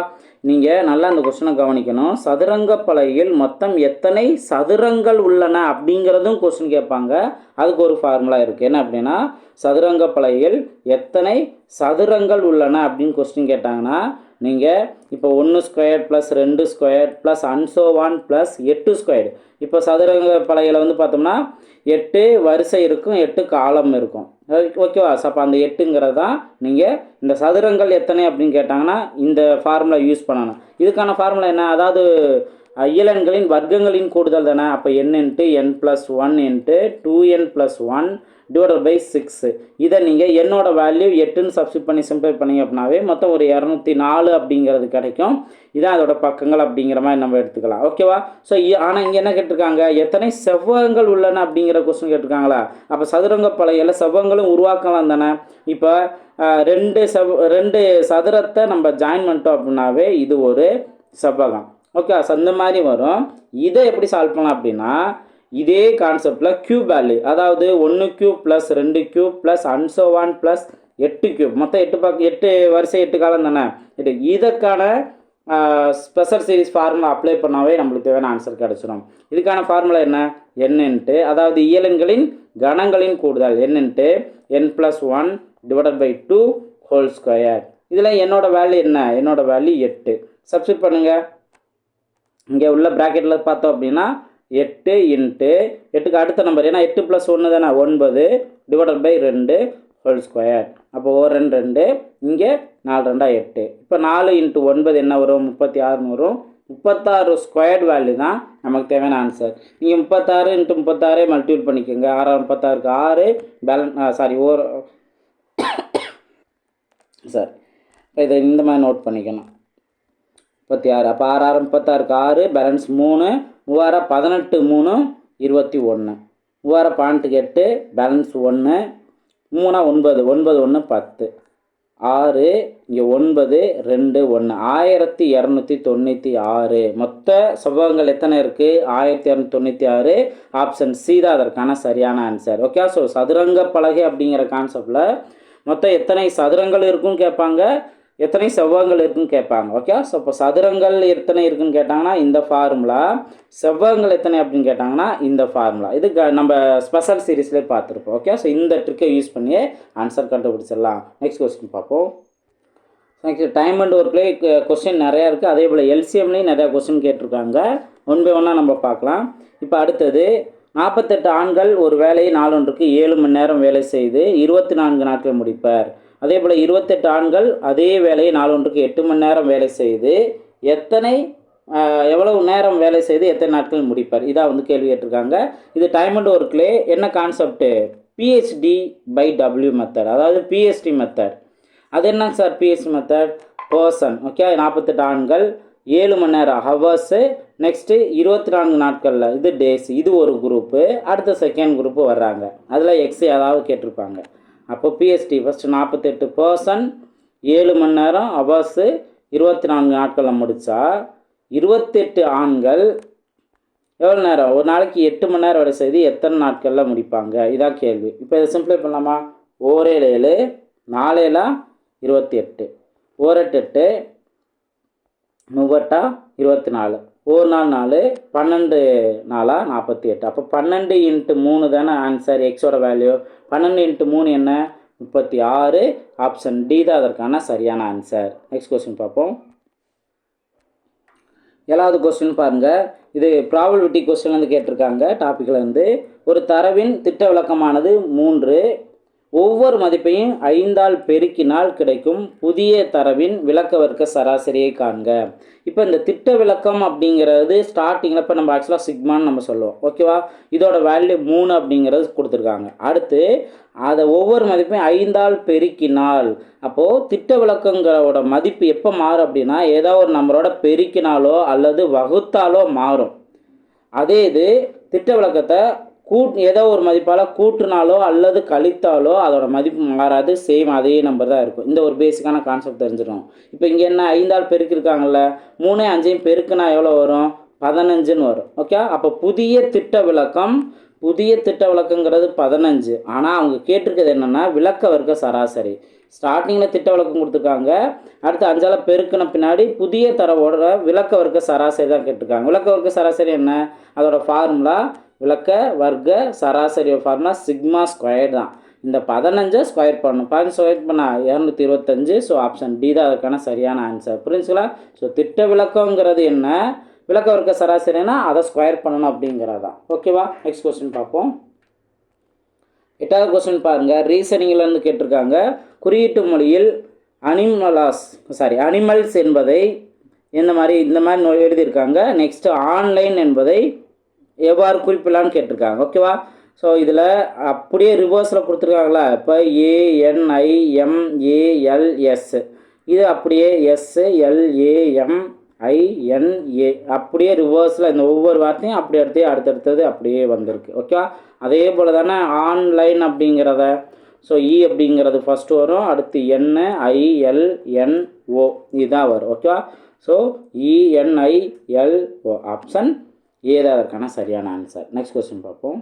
நீங்கள் நல்லா அந்த கொஸ்டினை கவனிக்கணும். சதுரங்க பலகையில் மொத்தம் எத்தனை சதுரங்கள் உள்ளன அப்படிங்கிறதும் கொஸ்டின் கேட்பாங்க. அதுக்கு ஒரு ஃபார்முலா இருக்குது என்ன அப்படின்னா சதுரங்க பலகையில் எத்தனை சதுரங்கள் உள்ளன அப்படின்னு கொஸ்டின் கேட்டாங்கன்னா நீங்கள் இப்போ ஒன்று ஸ்கொயர் ப்ளஸ் ரெண்டு ஸ்கொயர் ப்ளஸ் அன்சோவான் ப்ளஸ் எட்டு ஸ்கொயர். இப்போ சதுரங்க பலகையில் வந்து பார்த்தோம்னா எட்டு வரிசை இருக்கும் எட்டு காலம் இருக்கும். ஓகேவா அப்போ அந்த எட்டுங்கிறது தான் நீங்கள் இந்த சதுரங்கள் எத்தனை அப்படின்னு கேட்டாங்கன்னா இந்த ஃபார்முலா யூஸ் பண்ணணும். இதுக்கான ஃபார்முலா என்ன? அதாவது இயலன்களின் வர்க்கங்களின் கூடுதல் தானே? அப்போ N into N plus one into two N plus one divided by six இதை நீங்கள் என்னோட வேல்யூ எட்டுன்னு சப்ஸ்டிட் பண்ணி சிம்பிளை பண்ணீங்க அப்படின்னாவே மொத்தம் ஒரு இரநூத்தி நாலு அப்படிங்கிறது கிடைக்கும். இதான் அதோட பக்கங்கள் அப்படிங்கிற மாதிரி நம்ம எடுத்துக்கலாம். ஓகேவா ஸோ ஆனால் இங்கே என்ன கேட்டிருக்காங்க? எத்தனை செவ்வகங்கள் உள்ளன அப்படிங்கிற கொஸ்டின் கேட்டிருக்காங்களா? அப்போ சதுரங்க பலகையில் செவ்வகங்களும் உருவாக்கலாம் தானே? இப்போ ரெண்டு செவ் ரெண்டு சதுரத்தை நம்ம ஜாயின் பண்ணிட்டோம் அப்படின்னாவே இது ஒரு செவ்வகம். ஓகே ஸோ அந்த மாதிரி வரும். இதை எப்படி சால்வ் பண்ணலாம் அப்படின்னா இதே கான்செப்டில் கியூப் வேல்யூ அதாவது ஒன்று கியூப் ப்ளஸ் ரெண்டு கியூப் ப்ளஸ் அன்சோவான் ப்ளஸ் எட்டு கியூப் மொத்தம் எட்டு பக்கம் எட்டு வரிசை எட்டு காலம் தானே? எட்டு இதற்கான ஸ்பெஷல் சீரிஸ் ஃபார்முலா அப்ளை பண்ணாவே நம்மளுக்கு தேவையான ஆன்சர் கிடச்சிடும் இதுக்கான ஃபார்முலா என்ன? என்னன்ட்டு அதாவது இயலன்களின் கணங்களின் கூடுதல். என்னன்ட்டு N plus one divided by two whole square இதில் என்னோடய வேல்யூ என்ன? என்னோடய வேல்யூ எட்டு. சப்ஸ்கிரைப் பண்ணுங்கள் இங்கே உள்ள ப்ராக்கெட்டில் பார்த்தோம் அப்படின்னா எட்டு இன்ட்டு எட்டுக்கு அடுத்த நம்பர் ஏன்னா எட்டு ப்ளஸ் ஒன்று தானே ஒன்பது டிவைடட் பை ரெண்டு ஹோல் ஸ்கொயர் அப்போ ஒரு ரெண்டு ரெண்டு இங்கே நாலு ரெண்டா எட்டு. இப்போ நாலு இன்ட்டு ஒன்பது என்ன வரும்? முப்பத்தி ஆறுன்னு வரும். முப்பத்தாறு ஸ்கொயர்ட் வேல்யூ தான் நமக்கு தேவையான ஆன்சர் நீங்கள் முப்பத்தாறு இன்ட்டு முப்பத்தாறே மல்டிபிள் பண்ணிக்கோங்க. ஆறாம் முப்பத்தாறுக்கு ஆறு பேலன்ஸ் சாரி ஓ சார் இதை இந்த மாதிரி நோட் பண்ணிக்கணும். முப்பத்தி ஆறு. அப்போ ஆறு ஆறு முப்பத்தாறுக்கு ஆறு பேலன்ஸ் மூணு மூவாயிரம் பதினெட்டு மூணு இருபத்தி ஒன்று மூவாயிரம் பாயிண்ட்டுக்கு எட்டு பேலன்ஸ் ஒன்று மூணா ஒன்பது ஒன்பது ஒன்று பத்து. ஆறு இங்கே ஒன்பது ரெண்டு ஒன்று ஆயிரத்தி இரநூத்தி தொண்ணூற்றி ஆறு. மொத்த செவ்வகங்கள் எத்தனை இருக்குது ஆயிரத்தி இரநூத்தி தொண்ணூற்றி ஆறு. ஆப்ஷன் சி தான் அதற்கான சரியான ஆன்சர் ஓகே ஸோ சதுரங்க பலகை அப்படிங்கிற கான்செப்டில் மொத்தம் எத்தனை சதுரங்கள் இருக்கும்னு கேட்பாங்க? எத்தனை செவ்வகங்கள் இருக்குன்னு கேட்பாங்க. ஓகே ஸோ இப்போ சதுரங்கள் எத்தனை இருக்குன்னு கேட்டாங்கன்னா இந்த ஃபார்முலா செவ்வகங்கள் எத்தனை அப்படின்னு கேட்டாங்கன்னா இந்த ஃபார்முலா இது நம்ம ஸ்பெஷல் சீரீஸ்லேயே பார்த்துருப்போம். ஓகே ஸோ இந்த ட்ரிக்கை யூஸ் பண்ணி ஆன்சர் கண்டுபிடிச்சிடலாம். நெக்ஸ்ட் கொஸ்டின் பார்ப்போம். நெக்ஸ்ட் டைம் அண்ட் ஒர்க்லேயே கொஸ்டின் நிறையா இருக்குது அதே போல் எல்சிஎம்லேயும் நிறையா கொஸ்டின் கேட்டிருக்காங்க. ஒன் பை ஒன்னாக நம்ம பார்க்கலாம். இப்போ அடுத்தது நாற்பத்தெட்டு ஆண்கள் ஒரு வேலையை நாளொன்றுக்கு ஏழு மணி நேரம் வேலை செய்து இருபத்தி நான்கு நாட்கள் முடிப்பார். அதே போல் இருபத்தெட்டு ஆண்கள் அதே வேலையை நாளொன்றுக்கு எட்டு மணி நேரம் வேலை செய்து எத்தனை எவ்வளவு நேரம் வேலை செய்து எத்தனை நாட்கள் முடிப்பார்? இதான் வந்து கேள்வி கேட்டிருக்காங்க. இது டைம் அண்ட் ஒர்க்லே என்ன concept PHD by W method அதாவது பிஹெச்டி மெத்தட் அது என்ன sir PHD method person okay நாற்பத்தெட்டு ஆண்கள் ஏழு மணி நேரம் ஹவர்ஸு நெக்ஸ்ட்டு இருபத்தி நான்கு நாட்களில் இது டேஸ் இது ஒரு குரூப்பு அடுத்த செகண்ட் குரூப்பு வர்றாங்க. அதில் எக்ஸ் ஏதாவது கேட்டிருப்பாங்க. அப்போ பிஎஸ்டி ஃபஸ்ட்டு நாற்பத்தெட்டு பர்சன் ஏழு மணி நேரம் அவர்ஸு இருபத்தி நான்கு நாட்களில் முடித்தா இருபத்தெட்டு ஆண்கள் எவ்வளோ நேரம்? ஒரு நாளைக்கு எட்டு மணி நேரம் வேலை செய்து எத்தனை நாட்களில் முடிப்பாங்க? இதான் கேள்வி. இப்போ இதை சிம்பிளை பண்ணலாமா? ஓரேழு ஏழு நாலேலா இருபத்தி எட்டு ஓரெட்டு எட்டு முவட்டா இருபத்தி நாலு ஒரு நாள் நாலு பன்னெண்டு நாளாக நாற்பத்தி எட்டு. அப்போ பன்னெண்டு இன்ட்டு மூணு தானே ஆன்சர் எக்ஸோட வேல்யூ பன்னெண்டு இன்ட்டு மூணு என்ன? முப்பத்தி ஆறு. ஆப்ஷன் டி தான் அதற்கான சரியான ஆன்சர் நெக்ஸ்ட் கொஸ்டின் பார்ப்போம். ஏழாவது கொஸ்டின் பாருங்கள் இது ப்ராபபிலிட்டி கொஸ்டின் வந்து கேட்டிருக்காங்க. டாப்பிக்கில் இருந்து ஒரு தரவின் திட்ட விளக்கமானது மூன்று ஒவ்வொரு மதிப்பையும் ஐந்தால் பெருக்கினால் கிடைக்கும் புதிய தரவின் விளக்க வர்க்க சராசரியை காண்க. இப்போ இந்த திட்ட விளக்கம் அப்படிங்கிறது ஸ்டார்டிங்கில் இப்போ நம்ம ஆக்சுவலாக சிக்மான்னு நம்ம சொல்லுவோம். ஓகேவா இதோட வேல்யூ மூணு அப்படிங்கிறது கொடுத்துருக்காங்க. அடுத்து அதை ஒவ்வொரு மதிப்பையும் ஐந்தால் பெருக்கினால் அப்போது திட்ட விளக்கங்களோட மதிப்பு எப்போ மாறும் அப்படின்னா ஏதோ ஒரு நம்பரோட பெருக்கினாலோ அல்லது வகுத்தாலோ மாறும். அதே இது திட்ட விளக்கத்தை கூட் ஏதோ ஒரு மதிப்பால் கூட்டினாலோ அல்லது கழித்தாலோ அதோட மதிப்பு மாறாது. சேம் அதே நம்பர் தான் இருக்கும். இந்த ஒரு பேசிக்கான கான்செப்ட் தெரிஞ்சிடும். இப்போ இங்கே என்ன? ஐந்தால் பெருக்கிருக்காங்கல்ல. மூணு அஞ்சையும் பெருக்குனா எவ்வளோ வரும்? பதினஞ்சுன்னு வரும். ஓகே அப்போ புதிய திட்ட விளக்கம் புதிய திட்ட விளக்கங்கிறது பதினஞ்சு. ஆனால் அவங்க கேட்டிருக்கிறது என்னென்னா விளக்க வர்க்க சராசரி. ஸ்டார்டிங்கில் திட்ட விளக்கம் கொடுத்துருக்காங்க. அடுத்து அஞ்சால் பெருக்கின பின்னாடி புதிய தரவோட விளக்க வர்க்க சராசரி தான் கேட்டிருக்காங்க. விளக்க வர்க்க சராசரி என்ன? அதோட ஃபார்முலா விளக்க வர்க்க சராசரி ஃபார்முலா சிக்மா ஸ்கொயர் தான். இந்த பதினஞ்சை ஸ்கொயர் பண்ணணும். பதினஞ்சு ஸ்கொயர் பண்ணால் இரநூத்தி இருபத்தஞ்சு ஸோ ஆப்ஷன் டி தான் அதுக்கான சரியான ஆன்சர் புரிஞ்சுங்களா? ஸோ திட்ட விளக்கங்கிறது என்ன? விளக்க வர்க்க சராசரினா அதை ஸ்கொயர் பண்ணணும் அப்படிங்கிறதா ஓகேவா நெக்ஸ்ட் கொஸ்டின் பார்ப்போம். எட்டாவது கொஸ்டின் பாருங்கள் ரீசனிங்லேருந்து கேட்டிருக்காங்க. குறியீட்டு மொழியில் அனிமலாஸ் சாரி அனிமல்ஸ் என்பதை இந்த மாதிரி இந்த மாதிரி நோய் எழுதியிருக்காங்க. நெக்ஸ்ட்டு ஆன்லைன் என்பதை எவ்வாறு குறிப்பிடலான்னு கேட்டிருக்காங்க. ஓகேவா ஸோ இதில் அப்படியே ரிவர்ஸில் கொடுத்துருக்காங்களா? இப்போ ஏஎன்ஐஎம்ஏஎல்எஸ் இது அப்படியே எஸ் எல்ஏஎம் ஐஎன்ஏ அப்படியே ரிவர்ஸில் இந்த ஒவ்வொரு வார்த்தையும் அப்படி அடுத்தே அடுத்தடுத்தது அப்படியே வந்திருக்கு. ஓகேவா அதே போல் தானே ஆன்லைன் அப்படிங்கிறத. ஸோ இ e அப்படிங்கிறது ஃபஸ்ட்டு வரும். அடுத்து என் ஐஎல்என்ஓ இதுதான் வரும். ஓகேவா ஸோ இஎன்ஐஎல்ஓ ஆப்ஷன் ஏதாவதுக்கான சரியான ஆன்சர் நெக்ஸ்ட் கொஸ்டின் பார்ப்போம்.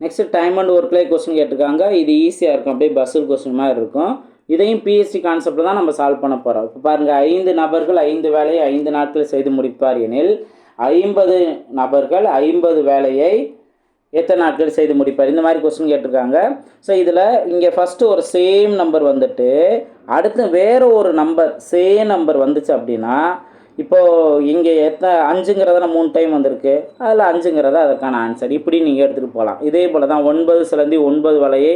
நெக்ஸ்ட் டைம் அண்ட் ஒர்க்லே கொஸ்டின் கேட்டிருக்காங்க. இது ஈஸியாக இருக்கும். அப்படியே பஸ்ஸில் கொஸ்டின் மாதிரி இருக்கும். இதையும் பிஎஸ்சி கான்செப்டில் தான் நம்ம சால்வ் பண்ண போகிறோம் இப்போ பாருங்கள் ஐந்து நபர்கள் ஐந்து வேலையை ஐந்து நாட்கள் செய்து முடிப்பார் எனில் ஐம்பது நபர்கள் ஐம்பது வேலையை எத்தனை நாட்கள் செய்து முடிப்பார்? இந்த மாதிரி கொஸ்டின் கேட்டிருக்காங்க. ஸோ இதில் இங்கே ஃபஸ்ட்டு ஒரு சேம் நம்பர் வந்துட்டு அடுத்து வேறு ஒரு நம்பர் சேம் நம்பர் வந்துச்சு அப்படின்னா இப்போது இங்கே எத்தனை அஞ்சுங்கிறதுல மூணு டைம் வந்திருக்கு. அதில் அஞ்சுங்கிறத அதற்கான ஆன்சர் இப்படி நீங்கள் எடுத்துகிட்டு போகலாம். இதே போல் தான் ஒன்பது சிலந்தி ஒன்பது வலையை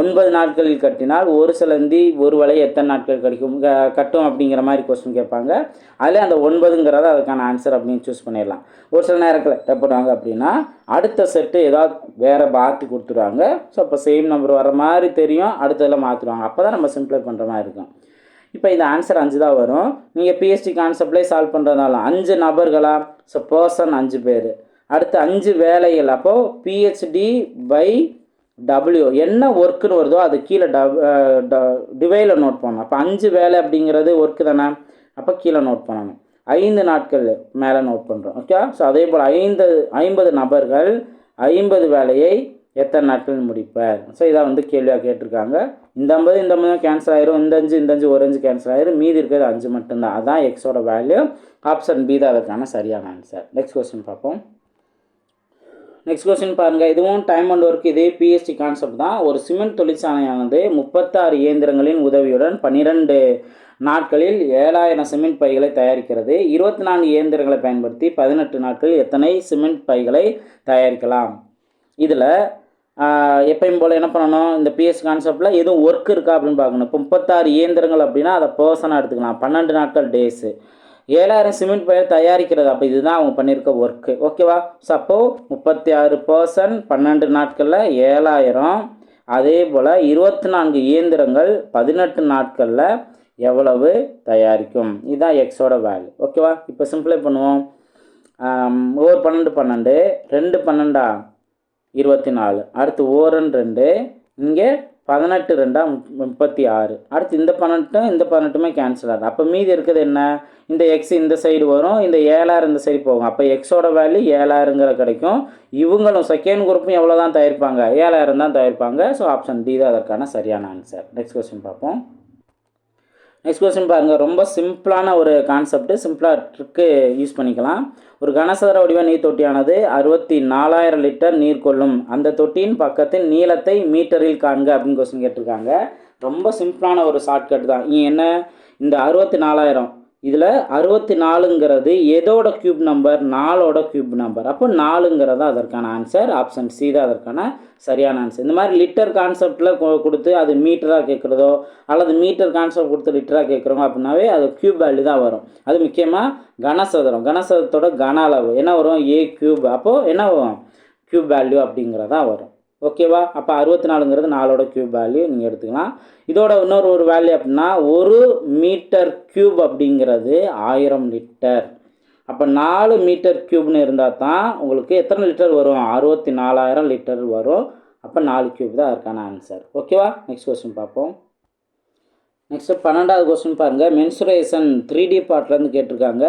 ஒன்பது நாட்களில் கட்டினால் ஒரு சிலந்தி ஒரு வலையை எத்தனை நாட்கள் கிடைக்கும்? கட்டும் அப்படிங்கிற மாதிரி கொஸ்டின் கேட்பாங்க. அதில் அந்த ஒன்பதுங்கிறத அதுக்கான ஆன்சர் அப்படின்னு சூஸ் பண்ணிடலாம். ஒரு சில நேரத்தில் என்ன அப்படின்னா அடுத்த செட்டு ஏதாவது வேறு பார்த்து கொடுத்துருவாங்க ஸோ அப்போ சேம் நம்பர் வர மாதிரி தெரியும். அடுத்ததில் மாற்றிடுவாங்க அப்போ தான் நம்ம சிம்ப்ளை பண்ணுற மாதிரி இருக்கும். இப்போ இந்த ஆன்சர் அஞ்சு தான் வரும் நீங்கள் பிஎஸ்டி கான்செப்ட்லேயே சால்வ் பண்ணுறதுனால அஞ்சு நபர்களா? ஸோ பர்சன் அஞ்சு பேர். அடுத்து அஞ்சு வேலைகள். அப்போது பிஹெச்டி பை டபிள்யூ என்ன ஒர்க்குன்னு வருதோ அது கீழே டப் டிவைல நோட் பண்ணணும். அப்போ அஞ்சு வேலை அப்படிங்கிறது ஒர்க்கு தானே? அப்போ கீழே நோட் பண்ணணும். ஐந்து நாட்கள் மேலே நோட் பண்ணுறோம் ஓகே ஸோ அதே போல் ஐந்து ஐம்பது நபர்கள் ஐம்பது வேலையை எத்தனை நாட்கள் முடிப்பார்? ஸோ இதை வந்து கேள்வியாக கேட்டிருக்காங்க. இந்த ஐம்பது இந்த ஐம்பது கேன்சல் ஆயிரும். இந்த அஞ்சு இந்த அஞ்சு ஒரு அஞ்சு கேன்சல் ஆயிரும். மீதி இருக்கிறது அஞ்சு மட்டும்தான். அதான் எக்ஸோட வேல்யூ ஆப்ஷன் பி தான் அதற்கான சரியான ஆன்சர் நெக்ஸ்ட் கொஸ்டின் பார்ப்போம். நெக்ஸ்ட் கொஸ்டின் பாருங்கள் இதுவும் டைம் அண்ட் ஒர்க் இதே பிஎஸ்டி கான்செப்ட் தான். ஒரு சிமெண்ட் தொழிற்சாலையானது முப்பத்தாறு இயந்திரங்களின் உதவியுடன் பன்னிரெண்டு நாட்களில் ஏழாயிரம் சிமெண்ட் பைகளை தயாரிக்கிறது. இருபத்தி நான்கு இயந்திரங்களை பயன்படுத்தி பதினெட்டு நாட்களில் எத்தனை சிமெண்ட் பைகளை தயாரிக்கலாம்? இதில் எப்பயும் போல் என்ன பண்ணணும்? இந்த பிஎஸ் கான்செப்டில் எதுவும் ஒர்க் இருக்கா அப்படின்னு பார்க்கணும். இப்போ முப்பத்தாறு இயந்திரங்கள் அப்படின்னா அதை பர்சனாக எடுத்துக்கலாம். பன்னெண்டு நாட்கள் டேஸு ஏழாயிரம் சிமெண்ட் பயிர் தயாரிக்கிறது. அப்போ இதுதான் அவங்க பண்ணியிருக்க ஒர்க்கு ஓகேவா ஸோ அப்போது முப்பத்தி ஆறு பர்சன்ட் பன்னெண்டு நாட்களில் ஏழாயிரம். அதே போல் இருபத்தி நான்கு இயந்திரங்கள் பதினெட்டு நாட்களில் எவ்வளவு தயாரிக்கும்? இதுதான் எக்ஸோட வேல்யூ ஓகேவா இப்போ சிம்பிளை பண்ணுவோம். ஒரு பன்னெண்டு பன்னெண்டு. ரெண்டு பன்னெண்டா? இருபத்தி நாலு அடுத்து ஓரன் ரெண்டு. இங்கே பதினெட்டு ரெண்டா முப்பத்தி ஆறு அடுத்து இந்த பன்னெண்டும் இந்த பதினெட்டுமே கேன்சல் ஆகுது. அப்போ மீதி இருக்கிறது என்ன? இந்த எக்ஸ் இந்த சைடு வரும் இந்த ஏழாயிரம் இந்த சைடு போகும். அப்போ எக்ஸோட வேல்யூ ஏழாயிரங்கிற கிடைக்கும். இவங்களும் செகண்ட் குரூப்பும் எவ்வளோ தான் தயாரிப்பாங்க? ஏழாயிரம் தான் தயாரிப்பாங்க. ஸோ ஆப்ஷன் டி தான் அதற்கான சரியான ஆன்சர் நெக்ஸ்ட் கொஸ்டின் பார்ப்போம். நெக்ஸ்ட் கொஸ்டின் பாருங்கள் ரொம்ப சிம்பிளான ஒரு கான்செப்ட் சிம்பிளாக ட்ரிக்கு யூஸ் பண்ணிக்கலாம். ஒரு கனசதுர வடிவ நீர் தொட்டியானது அறுபத்தி நாலாயிரம் லிட்டர் நீர் கொள்ளும். அந்த தொட்டியின் பக்கத்தின் நீளத்தை மீட்டரில் காண்க அப்படின்னு கொஸ்டின் கேட்டிருக்காங்க. ரொம்ப சிம்பிளான ஒரு ஷார்ட்கட் தான். என்ன? இந்த அறுபத்தி நாலாயிரம் இதில் அறுபத்தி நாலுங்கிறது எதோட கியூப் நம்பர் நாலோட கியூப் நம்பர் அப்போ நாலுங்கிறது அதற்கான ஆன்சர் ஆப்ஷன் சி தான் அதற்கான சரியான ஆன்சர் இந்த மாதிரி லிட்டர் கான்செப்டில் கொடுத்து அது மீட்டராக கேட்குறதோ அல்லது மீட்டர் கான்செப்ட் கொடுத்து லிட்டராக கேட்குறோங்க அப்படின்னாவே அது கியூப் வேல்யூ தான் வரும். அது முக்கியமாக கனசதுரம். கனசதுரத்தோட கன அளவு. என்ன வரும்? ஏ கியூப் அப்போது என்ன வரும்? கியூப் வேல்யூ அப்படிங்கிறதா வரும். ஓகேவா? அப்போ அறுபத்தி நாலுங்கிறது நாலோட கியூப் வேல்யூ நீங்கள் எடுத்துக்கலாம். இதோட இன்னொரு ஒரு வேல்யூ அப்படின்னா ஒரு மீட்டர் கியூப் அப்படிங்கிறது ஆயிரம் லிட்டர் அப்போ நாலு மீட்டர் கியூப்னு இருந்தால் தான் உங்களுக்கு எத்தனை லிட்டர் வரும்? அறுபத்தி நாலாயிரம் லிட்டர் வரும். அப்போ நாலு கியூப் தான் அதுக்கான ஆன்சர் ஓகேவா? நெக்ஸ்ட் கொஸ்டின் பார்ப்போம். நெக்ஸ்ட் பன்னெண்டாவது கொஸ்டின் பாருங்கள் மென்சுரேஷன் த்ரீ டி பார்ட்லேருந்து கேட்டிருக்காங்க.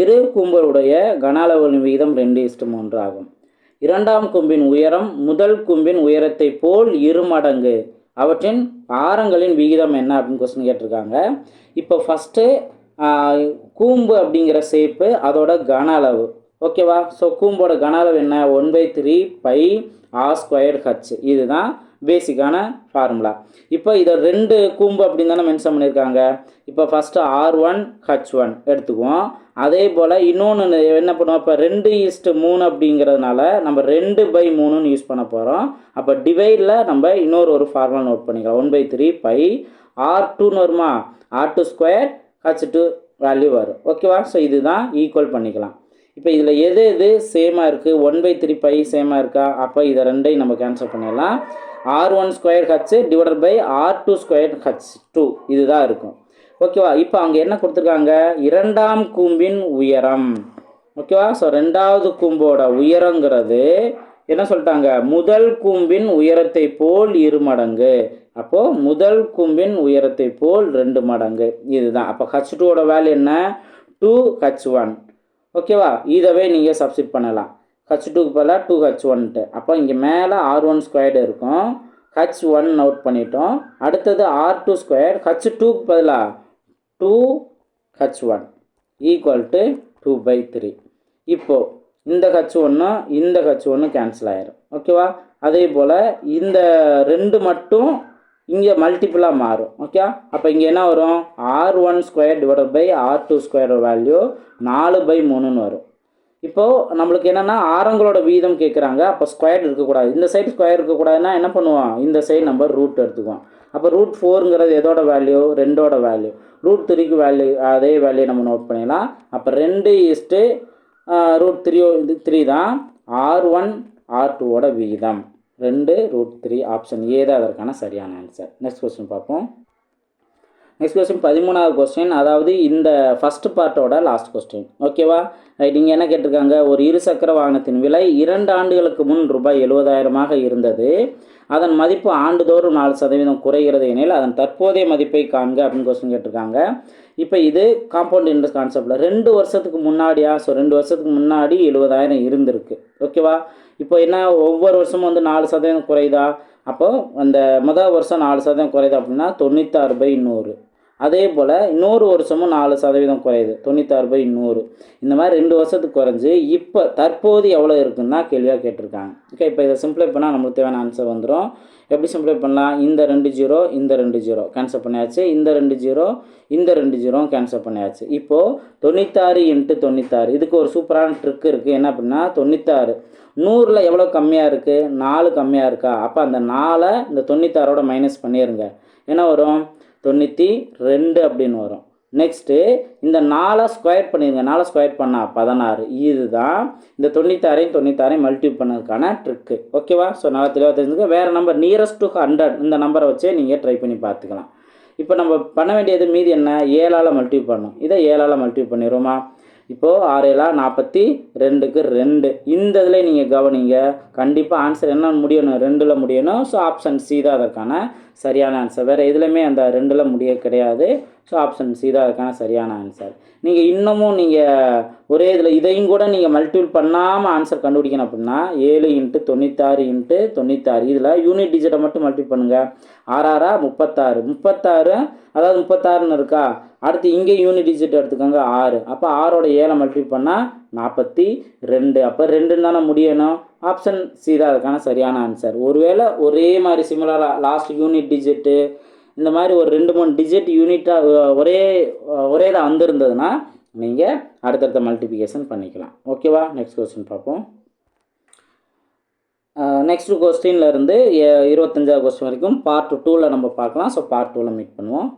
இரு கும்பலுடைய கன விகிதம் ரெண்டு இஸ்டு மூன்று ஆகும். இரண்டாம் கொம்பின் உயரம் முதல் கொம்பின் உயரத்தை போல் இரு மடங்கு. அவற்றின் ஆரங்களின் விகிதம் என்ன அப்படின்னு கொஸ்டின் கேட்டிருக்காங்க. இப்போ ஃபஸ்ட்டு கூம்பு அப்படிங்கிற ஷேப்பு அதோட கன அளவு. ஓகேவா? ஸோ கூம்போட கன அளவு என்ன? One by three by R square H இதுதான் பேசிக்கான ஃபார்முலா இப்போ இதை ரெண்டு கூம்பு அப்படின்னு தானே மென்ஷன் பண்ணியிருக்காங்க. இப்போ first R one H one எடுத்துக்குவோம். அதே போல் இன்னொன்று என்ன பண்ணுவோம்? இப்போ ரெண்டு ஈஸ்ட்டு மூணு அப்படிங்கிறதுனால நம்ம ரெண்டு பை மூணுன்னு யூஸ் பண்ண போகிறோம் அப்போ டிவைடில் நம்ம இன்னொரு ஒரு ஃபார்முலா நோட் பண்ணிக்கலாம். One by three by R டூன்னு வருமா? R two square H two value வரும். ஓகேவா? ஸோ இதுதான் ஈக்குவல் பண்ணிக்கலாம். இப்போ இதில் எது எது சேமாக இருக்குது ஒன் பை த்ரீ பை சேமாக இருக்கா? அப்போ இதை ரெண்டையும் நம்ம கேன்சல் பண்ணிடலாம். R one square H divided by R two square H two இதுதான் இருக்கும். ஓகேவா இப்போ அங்கே என்ன கொடுத்துருக்காங்க? இரண்டாம் கூம்பின் உயரம். ஓகேவா ஸோ ரெண்டாவது கூம்போட உயரங்கிறது என்ன சொல்லிட்டாங்க? முதல் கூம்பின் உயரத்தை போல் இரு மடங்கு. அப்போது முதல் கூம்பின் உயரத்தை போல் ரெண்டு மடங்கு. இதுதான். அப்போ ஹச் டூவோட வேல்யூ என்ன? டூ ஹச் ஒன் ஓகேவா? இதவே நீங்கள் சப்ஸ்டிட் பண்ணலாம். ஹச் டூக்கு பதிலாக டூ ஹச் ஒன்ட்டு அப்போ இங்கே மேலே ஆர் ஒன் ஸ்கொயர்டு இருக்கும். ஹச் ஒன் அவுட் பண்ணிட்டோம். அடுத்தது ஆர் டூ ஸ்கொயர் ஹச் டூக்கு பதிலாக two H one equal to two by three இப்போது இந்த ஹச் ஒன்று இந்த ஹச் ஒன்று கேன்சல் ஆயிரும். ஓகேவா? அதே போல் இந்த ரெண்டு மட்டும் இங்கே மல்டிப்புளாக மாறும். ஓகே அப்போ இங்கே என்ன வரும்? R one square divided by R two square value நாலு பை மூணுன்னு வரும். இப்போது நம்மளுக்கு என்னென்னா ஆரங்களோட வீதம் கேட்குறாங்க அப்போ ஸ்கொயர் இருக்கக்கூடாது. இந்த சைடு ஸ்கொயர் இருக்கக்கூடாதுன்னா என்ன பண்ணுவோம்? இந்த சைடு நம்ம ரூட் எடுத்துக்குவோம். அப்போ ரூட் ஃபோருங்கிறது எதோட வேல்யூ ரெண்டோட வேல்யூ ரூட் த்ரீக்கு வேல்யூ அதே வேல்யூ நம்ம நோட் பண்ணிடலாம். அப்போ ரெண்டு இஸ்ட்டு ரூட் த்ரீ இது த்ரீ தான். ஆர் ஒன் ஆர் டூவோட விகிதம் ரெண்டு ரூட் த்ரீ ஆப்ஷன் ஏ தான் அதற்கான சரியான ஆன்சர் நெக்ஸ்ட் கொஸ்டின் பார்ப்போம். நெக்ஸ்ட் கொஸ்டின் பதிமூணாவது கொஸ்டின் அதாவது இந்த ஃபஸ்ட் பார்ட்டோட லாஸ்ட் கொஸ்டின் ஓகேவா ரைட் இங்கே என்ன கேட்டிருக்காங்க? ஒரு இருசக்கர வாகனத்தின் விலை இரண்டு ஆண்டுகளுக்கு முன் ரூபாய் எழுபதாயிரமாக இருந்தது. அதன் மதிப்பு ஆண்டுதோறும் நாலு சதவீதம் குறைகிறது எனில் அதன் தற்போதைய மதிப்பை காண்க அப்படின்னு கொஸ்டின் கேட்டிருக்காங்க. இப்போ இது காம்பவுண்ட் இன்ட்ரெஸ்ட் கான்செப்டில் ரெண்டு வருஷத்துக்கு முன்னாடியா? ஸோ ரெண்டு வருஷத்துக்கு முன்னாடி எழுபதாயிரம் இருந்திருக்கு. ஓகேவா இப்போ என்ன ஒவ்வொரு வருஷமும் வந்து நாலு சதவீதம் குறையுதா? அப்போது அந்த முதல் வருஷம் நாலு சதவீதம் குறையுது அப்படின்னா தொண்ணூத்தாறு பை நூறு. அதே போல் இன்னொரு வருஷமும் நாலு சதவீதம் குறையுது. தொண்ணூத்தாறு பை நூறு. இந்த மாதிரி ரெண்டு வருஷத்துக்கு குறைஞ்சி இப்போ தற்போது எவ்வளோ இருக்குன்னா தான் கேள்வியாக கேட்டிருக்காங்க. ஓகே இப்போ இதை சிம்ப்ளை பண்ணால் நம்மளுக்கு தேவையான ஆன்சர் வந்துடும் எப்படி சிம்ப்ளை பண்ணலாம்? இந்த ரெண்டு ஜீரோ இந்த ரெண்டு ஜீரோ கேன்சல் பண்ணியாச்சு. இந்த ரெண்டு ஜீரோ இந்த ரெண்டு ஜீரோவும் கேன்சல் பண்ணியாச்சு. இப்போது தொண்ணூத்தாறு இன்ட்டு தொண்ணூத்தாறு. இதுக்கு ஒரு சூப்பரான ட்ரிக் இருக்குது என்ன அப்படின்னா தொண்ணூத்தாறு. நூறில் எவ்வளோ கம்மியாக இருக்குது நாலு கம்மியாக இருக்கா? அப்போ அந்த நாலை இந்த தொண்ணூத்தாறோட மைனஸ் பண்ணிடுங்க என்ன வரும்? தொண்ணூற்றி ரெண்டு அப்படின்னு வரும். நெக்ஸ்ட்டு இந்த நாலாக ஸ்கொயர் பண்ணிடுங்க நாலாக ஸ்கொயர் பண்ணால் பதினாறு. இதுதான் இந்த தொண்ணூத்தாறையும் தொண்ணூத்தாறையும் மல்டி பண்ணதுக்கான ட்ரிக்கு ஓகேவா ஸோ நல்லா தெளிவாக தெரிஞ்சுக்க வேறு நம்பர் நியரஸ்ட் டு ஹண்ட்ரட் இந்த நம்பரை வச்சே நீங்கள் ட்ரை பண்ணி பார்த்துக்கலாம். இப்போ நம்ம பண்ண வேண்டியது மீதி என்ன? ஏழால் மல்டி பண்ணும் இதை ஏழால் மல்டி பண்ணிடுவோமா? இப்போது ஆறு ஏழா நாற்பத்தி ரெண்டுக்கு ரெண்டு. இந்த இதில் நீங்கள் கவனிங்க. கண்டிப்பாக ஆன்சர் என்ன முடியணும்? ரெண்டில் முடியணும். ஸோ ஆப்ஷன் சி தான் அதற்கான சரியான ஆன்சர் வேறு எதுலையுமே அந்த ரெண்டில் முடிய கிடையாது. ஸோ ஆப்ஷன் சி தான் அதுக்கான சரியான ஆன்சர் நீங்கள் இன்னமும் நீங்கள் ஒரே இதில் இதையும் கூட நீங்கள் மல்டிபிள் பண்ணாமல் ஆன்சர் கண்டுபிடிக்கணும் அப்படின்னா ஏழு இன்ட்டு தொண்ணூத்தாறு இன்ட்டு தொண்ணூத்தாறு. இதில் யூனிட் டிஜிட்டை மட்டும் மல்டிபிள் பண்ணுங்கள் ஆறாரா முப்பத்தாறு. முப்பத்தாறு அதாவது முப்பத்தாறுன்னு இருக்கா? அடுத்து இங்கே யூனிட் டிஜிட் எடுத்துக்கோங்க ஆறு. அப்போ ஆறோட ஏழை மல்டிபிள் பண்ணால் நாற்பத்தி ரெண்டு. அப்போ ரெண்டுன்னு தானே முடியணும்? ஆப்ஷன் சி தான். அதுக்கான சரியான ஆன்சர் ஒருவேளை ஒரே மாதிரி சிமிலராக லாஸ்ட் யூனிட் டிஜிட்டு இந்த மாதிரி ஒரு ரெண்டு மூணு டிஜிட் யூனிட்டாக ஒரே ஒரே இதாக வந்திருந்ததுன்னா நீங்கள் அடுத்தடுத்த மல்டிபிகேஷன் பண்ணிக்கலாம். ஓகேவா நெக்ஸ்ட் கொஸ்டின் பார்ப்போம். நெக்ஸ்ட் கொஸ்டின்லேருந்து இருபத்தஞ்சாவது கொஸ்டின் வரைக்கும் பார்ட் டூவில் நம்ம பார்க்கலாம். ஸோ பார்ட் டூவில் மீட் பண்ணுவோம்.